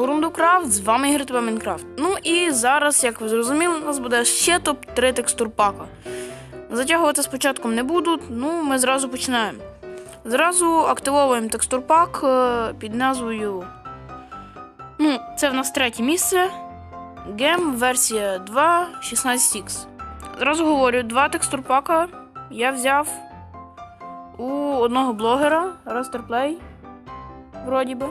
Бурундукрафт, з вами ігри тебе Майнкрафт. Ну і зараз, як ви зрозуміли, у нас буде ще топ-3 текстур пака. Затягувати спочатку не буду, ну ми зразу починаємо. Зразу активовуємо текстур пак е, під назвою. Ну, це в нас третє місце. Гем версія 2 16X. Зразу говорю, два текстур пака я взяв у одного блогера Rasterplay. Вроді би.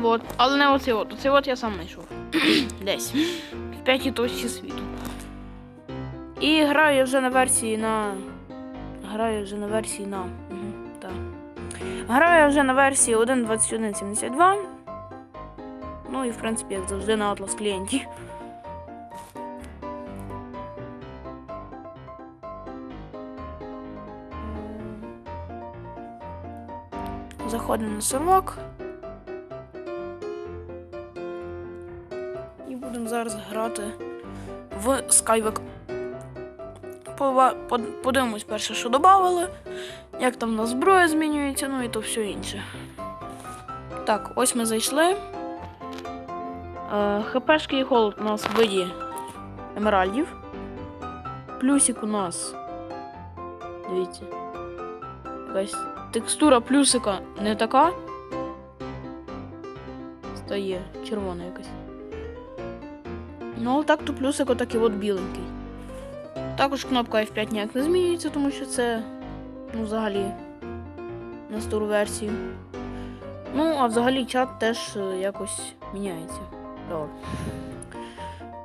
Вот. Але не оцей от. Оцей от я сам знайшов. Десь. В п'ятій точці світу. І граю я вже на версії на. Граю вже на версії на. Угу, так. Граю я вже на версії 1.21.72. Ну і в принципі, як завжди, на Atlas клієнті. Заходимо на сервак. Грати в Skyway. Подивимось перше, що додавали, як там на зброя змінюється, ну і то все інше. Так, ось ми зайшли. Е, ХПшки і холод у нас в виді емеральдів. Плюсик у нас. Дивіться. Якась текстура плюсика не така. Стає червона якась. Ну, але так то плюсик отакий от біленький. Також кнопка F5 ніяк не змінюється, тому що це ну, взагалі на стару версію. Ну, а взагалі чат теж е, якось міняється. Добре.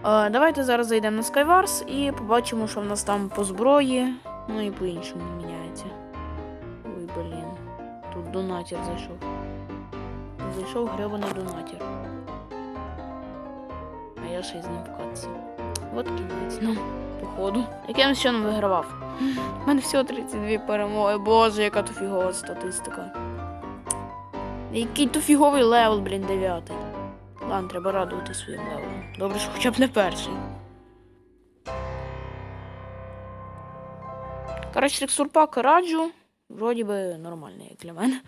Е, давайте зараз зайдемо на Skywars і побачимо, що в нас там по зброї, ну і по-іншому міняється. Ой, блін. Тут донатір зайшов. Зайшов гребаний донатір. А я ще з ним в катці. От кінець, ну, походу. Яким чином вигравав? У мене всього 32 перемоги. Боже, яка то фігова статистика. Який то фіговий левел, блін, дев'ятий. Ладно, треба радувати своїм левелом. Добре, що хоча б не перший. Коротше, текстурпак раджу. Вроді би нормальний, як для мене.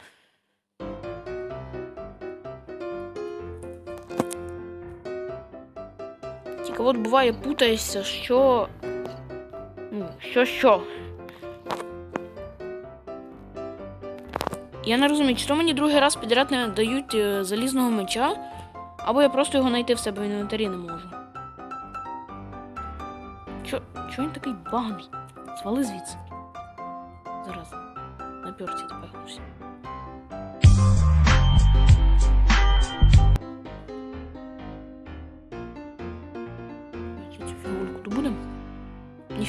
Тільки от буває путаєшся, що. Ну, що що. Я не розумію, чи то мені другий раз підряд не дають е, залізного меча, або я просто його знайти в себе в інвентарі не можу. Чо, він такий баганий? Свали звідси. Зараз. На пьорці тепехнуся.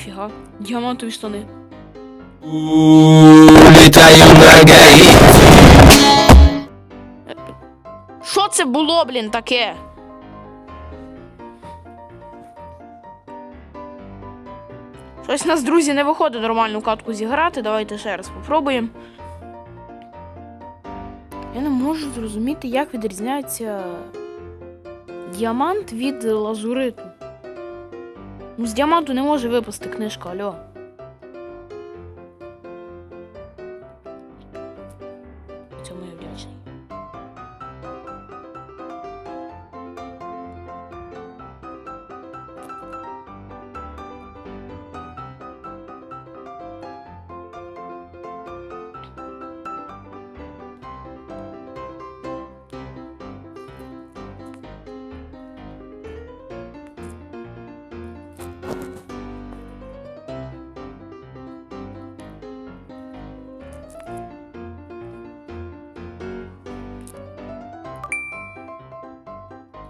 Ніфіга. Діамантові штани. Улетаю на Що це було, блін, таке? Щось нас, друзі, не виходить нормальну катку зіграти. Давайте ще раз попробуємо. Я не можу зрозуміти, як відрізняється діамант від лазуриту. Ну, з діаманту не може випасти книжка, альо.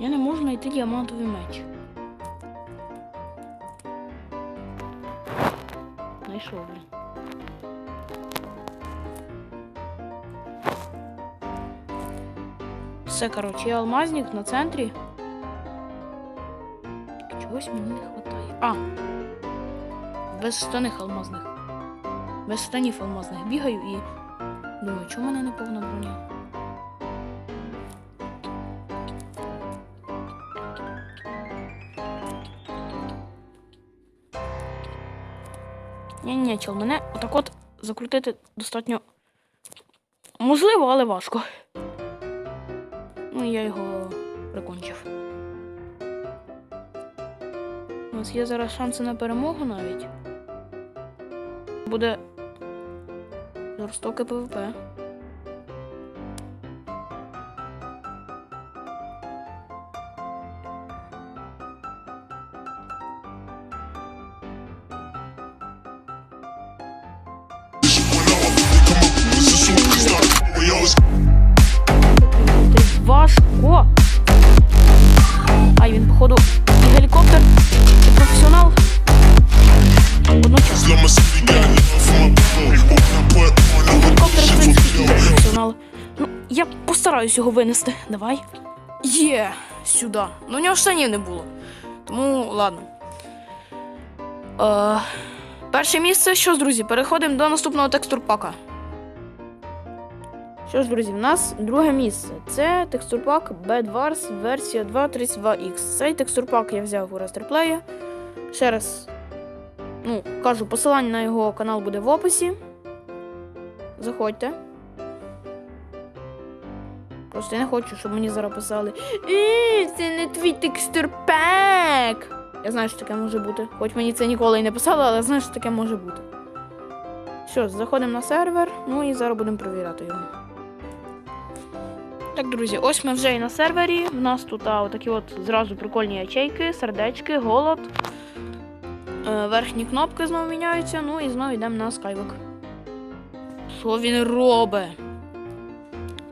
Я не можу знайти діамантовий меч. Знайшов, блін. Все, коротше, є алмазник на центрі. Чогось мені не вистачає. А! Без штаних алмазних. Без штанів алмазних бігаю і думаю, чому в мене не повна броня? Ні, мене отак от закрутити достатньо можливо, але важко. Ну я його прикончив. У нас є зараз шанси на перемогу навіть. Буде жорстоке ПВП. Ти. Ай, він, походу, і гелікоптер, і професіонал. Одночасно. Гелікоптер, в принципі, і професіонал. Ну, я постараюсь його винести. Давай. Є, сюди. Ну, у нього штанів не було. Тому ладно. Е, перше місце. Що ж, друзі, переходимо до наступного текстурпака. Що ж, друзі, в нас друге місце. Це текстурпак Bad Wars версія 2.32X. Цей текстурпак я взяв у Растерплеї. Ще раз ну, кажу, посилання на його канал буде в описі. Заходьте. Просто я не хочу, щоб мені зараз писали. «Е, це не твій текстурпак. Я знаю, що таке може бути. Хоч мені це ніколи і не писали, але знаю, що таке може бути. Що, заходимо на сервер, ну і зараз будемо перевіряти його. Так, друзі, ось ми вже і на сервері. У нас тут а, такі от зразу прикольні ячейки, сердечки, голод. Е, верхні кнопки знову міняються, ну і знову йдемо на скайвок. Що він робить?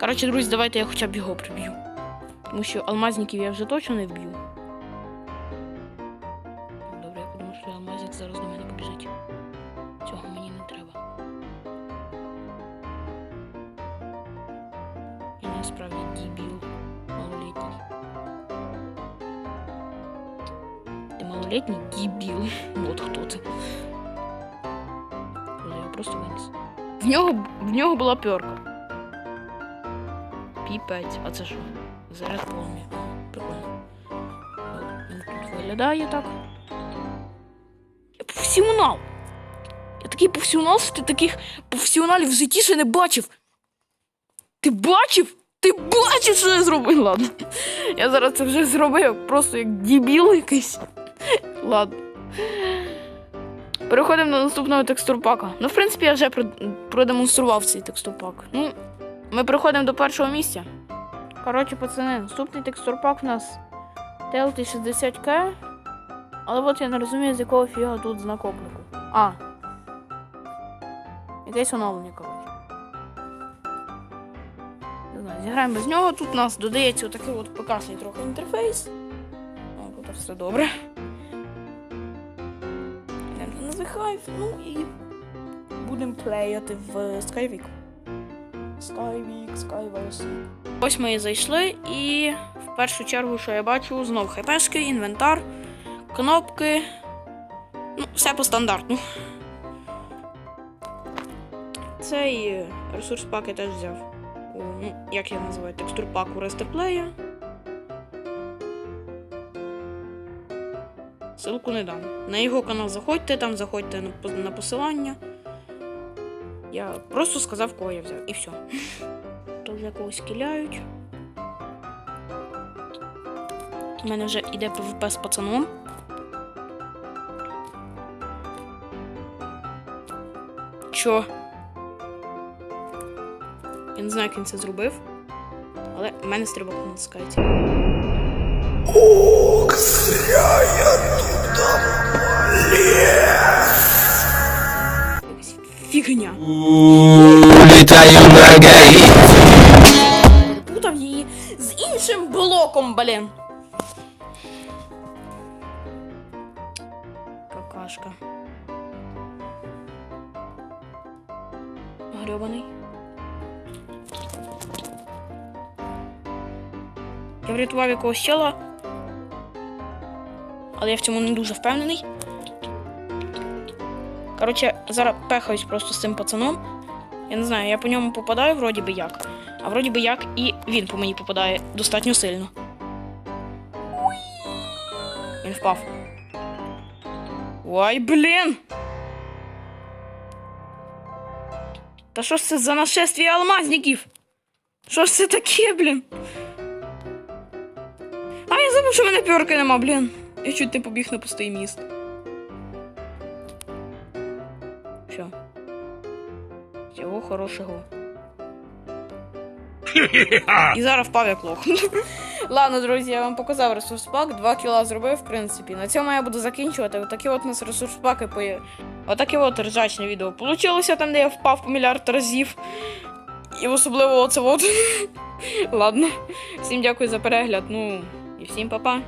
Коротше, друзі, давайте я хоча б його приб'ю. Тому що алмазників я вже точно не вб'ю. Я насправді дебіл малолітній. Ти малолітній дебіл. От хто ти. Я його просто виніс. В нього, в нього була пьорка. Піпець, а це що? Заряд полум'я. Прикольно. От, Він тут виглядає так. Я професіонал! Я такий професіонал, що ти таких професіоналів в житті ще не бачив. Ти бачив? Ти бачив, що я зробив? Ладно. Я зараз це вже зробив, просто як дебіл якийсь. Ладно. Переходимо до наступного текстурпака. Ну, в принципі, я вже продемонстрував цей текстурпак. Ну, ми переходимо до першого місця. Коротше, пацани, наступний текстурпак у нас TLT60K. Але от я не розумію, з якого фіга тут знак оклику. А. Якесь оновлення, коротше. Зіграємо без нього. Тут у нас додається отакий от покасний трохи інтерфейс. О, тут все добре. Йдемо на The Hive, ну і будемо плеяти в Skyvik. Skywik, Skywars. Ось ми і зайшли, і в першу чергу, що я бачу, знов хпшки, інвентар, кнопки. Ну, все по стандарту. Цей ресурс пак я теж взяв. Ну, як я називаю, текстур пак у Растерплея. Ссылку не дам. На його канал заходьте, там заходьте на, посилання. Я просто сказав, кого я взяв, і все. То вже когось кіляють. У мене вже іде ПВП з пацаном. Чо? Я не знаю, як він це зробив. Але в мене стрибок не натискається. Якась Фігня. Улетаю на гаит Перепутав її з іншим блоком, блін. Какашка. Гребаний. Я врятував якогось чела. Але я в цьому не дуже впевнений. Коротше, зараз пехаюсь просто з цим пацаном. Я не знаю, я по ньому попадаю вроді би як. А вроді би як і він по мені попадає достатньо сильно. Він впав. Ой, блін! Та що ж це за нашествие алмазників? Що ж це таке, блін? тому що в мене пьорки нема, блін. Я чуть не побіг на пустий міст. Все. Всього хорошого. І зараз впав як лох. Ладно, друзі, я вам показав ресурс пак, 2 кіла зробив, в принципі. На цьому я буду закінчувати. Отакі от у нас ресурс паки. Отаке от ржачне відео. Получилося там, де я впав по мільярд разів. І особливо оце от. Ладно. Всім дякую за перегляд. Ну і всім па-па.